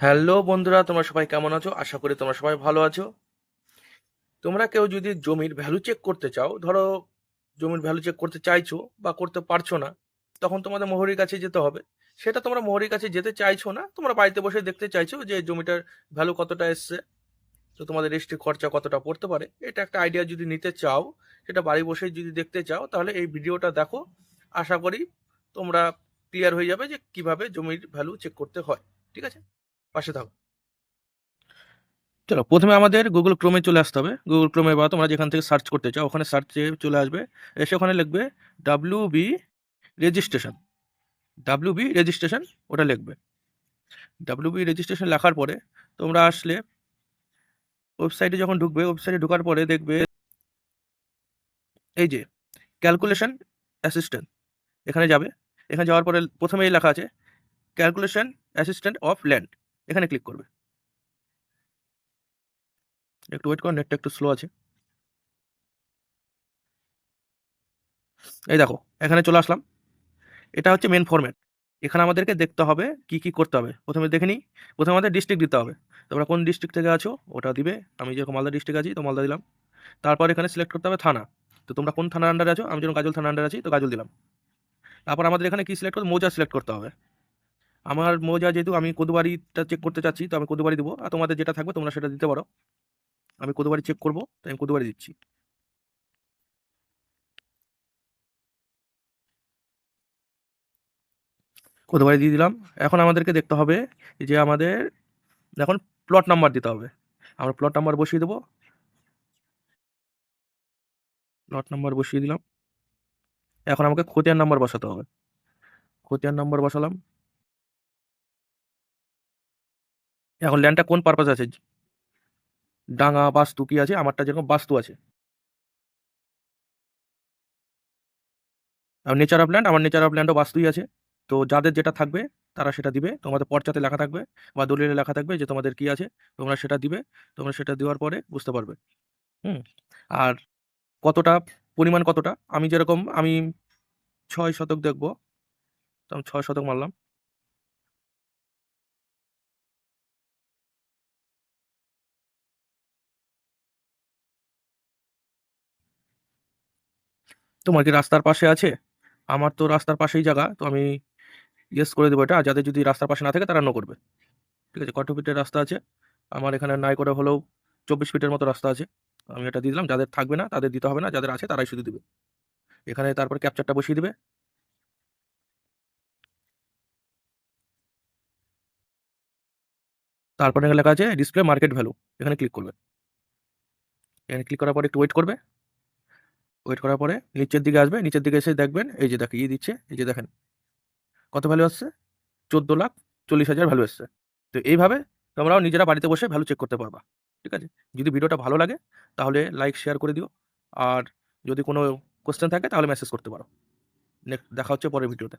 Hello বন্ধুরা, তোমরা সবাই কেমন আছো? আশা করি তোমরা সবাই ভালো আছো। তোমরা কেউ যদি জমির ভ্যালু চেক করতে চাও, ধরো জমির ভ্যালু চেক করতে চাইছো বা করতে পারছ না, তখন তোমাদের মোহরির কাছে যেতে হবে। সেটা তোমরা মোহরির কাছে যেতে চাইছো না, তোমরা বাড়িতে বসে দেখতে চাইছো যে জমিটার ভ্যালু কতটা এসছে। তো তোমাদের রেজিস্ট্রি খরচা কতটা পড়তে পারে, এটা একটা আইডিয়া যদি নিতে চাও, সেটা বাড়ি বসে যদি দেখতে চাও, তাহলে এই ভিডিওটা দেখো। আশা করি তোমরা ক্লিয়ার হয়ে যাবে যে কীভাবে জমির ভ্যালু চেক করতে হয়, ঠিক আছে? পাশে থাকো। চলো, প্রথমে আমাদের গুগল ক্রোমে চলে আসতে হবে। গুগল ক্রোমে বা তোমরা যেখান থেকে সার্চ করতে চাও, ওখানে সার্চে চলে আসবে। এসে ওখানে লিখবে W B registration W B registration ওটা লিখবে। ডাব্লিউ বি রেজিস্ট্রেশন লেখার পরে তোমরা আসলে ওয়েবসাইটে যখন ঢুকবে ওয়েবসাইটে ঢোকার পরে দেখবে এই যে ক্যালকুলেশন অ্যাসিস্ট্যান্ট এখানে যাবে। এখানে যাওয়ার পরে প্রথমেই লেখা আছে ক্যালকুলেশন অ্যাসিস্ট্যান্ট অফ ল্যান্ড এখানে ক্লিক করবে। একটু ওয়েট করো নেটটা একটু স্লো আছে। এই দেখো, এখানে চলে আসলাম। এটা হচ্ছে মেন ফরম্যাট এখানে আমাদেরকে দেখতে হবে কি কি করতে হবে। প্রথমে দেখে নিই। প্রথমে আমাদের ডিস্ট্রিক্ট দিতে হবে। তোমরা কোন ডিস্ট্রিক্ট থেকে আছো, ওটা দিবে। আমি যেরকম মালদা ডিস্ট্রিক্ট আছি, তো মালদা দিলাম। তারপর এখানে সিলেক্ট করতে হবে থানা। তো তোমরা কোন থানার আন্ডারে আছো? আমি যেরকম গাজল থানার আন্ডারে আছি, তো গাজল দিলাম। তারপর আমাদের এখানে কি সিলেক্ট করতে মৌজা সিলেক্ট করতে হবে। আমার মৌজা যেহেতু আমি কোদবাড়িটা চেক করতে চাচ্ছি, তো আমি কোদবাড়ি দেবো। আর তোমাদের যেটা থাকবে, তোমরা সেটা দিতে পারো। আমি কোদবাড়ি চেক করব তাই আমি কোদবাড়ি দিচ্ছি। কোদবাড়ি দিয়ে দিলাম। এখন আমাদেরকে দেখতে হবে যে আমাদের, এখন প্লট নাম্বার দিতে হবে। আমরা প্লট নাম্বার বসিয়ে দেবো। প্লট নাম্বার বসিয়ে দিলাম। এখন আমাকে খতিয়ান নাম্বার বসাতে হবে। খতিয়ান নাম্বার বসালাম। এখন ল্যান্ডটা কোন পারপাস আছে? ডাঙা, বাস্তু কি আছে? আমারটা যেরকম বাস্তু আছে। আর নেচার অফ ল্যান্ড আমার নেচার অফ ল্যান্ডও বাস্তুই আছে। তো যাদের যেটা থাকবে, তারা সেটা দিবে। তোমাদের পর্চাতে লেখা থাকবে, বা দলিলে লেখা থাকবে যে তোমাদের কি আছে, তোমরা সেটা দিবে। তোমরা সেটা দেওয়ার পরে বুঝতে পারবে। হুম? আর কতটা, পরিমাণ কতটা? আমি যেরকম, আমি ছয় শতক দেখব। তো আমি ছয় শতক মারলাম। তোমার কি রাস্তার পাশে আছে? আমার তো রাস্তার পাশেই জায়গা, তো আমি ইয়েস করে দেবো এটা। যাদের যদি রাস্তার পাশে না থাকে, তারা নো করবে। ঠিক আছে কত ফিটের রাস্তা আছে? আমার এখানে নাই করে হলেও চব্বিশ ফিটের মতো রাস্তা আছে। আমি এটা দিয়ে দিলাম, যাদের থাকবে না, তাদের দিতে হবে না, যাদের আছে তারাই শুধু দেবে। এখানে তারপর ক্যাপচারটা বসিয়ে দেবে। তারপরে লেখা আছে ডিসপ্লে মার্কেট ভ্যালু এখানে ক্লিক করবে। এখানে ক্লিক করার পরে একটু ওয়েট করবে। ওয়েট করার পরে নিচের দিকে আসবে, নিচের দিকে এসে দেখবেন, এই যে দেখে ই দিচ্ছে, এই যে দেখেন। কত ভ্যালু আসছে? চোদ্দ লাখ চল্লিশ হাজার ভ্যালু এসছে তো এইভাবে তোমরাও নিজেরা বাড়িতে বসে ভ্যালু চেক করতে পারবা, ঠিক আছে? যদি ভিডিওটা ভালো লাগে, তাহলে লাইক শেয়ার করে দিও। আর যদি কোনো কোয়েশ্চেন থাকে, তাহলে মেসেজ করতে পারো। নেক্সট দেখা হচ্ছে পরের ভিডিওতে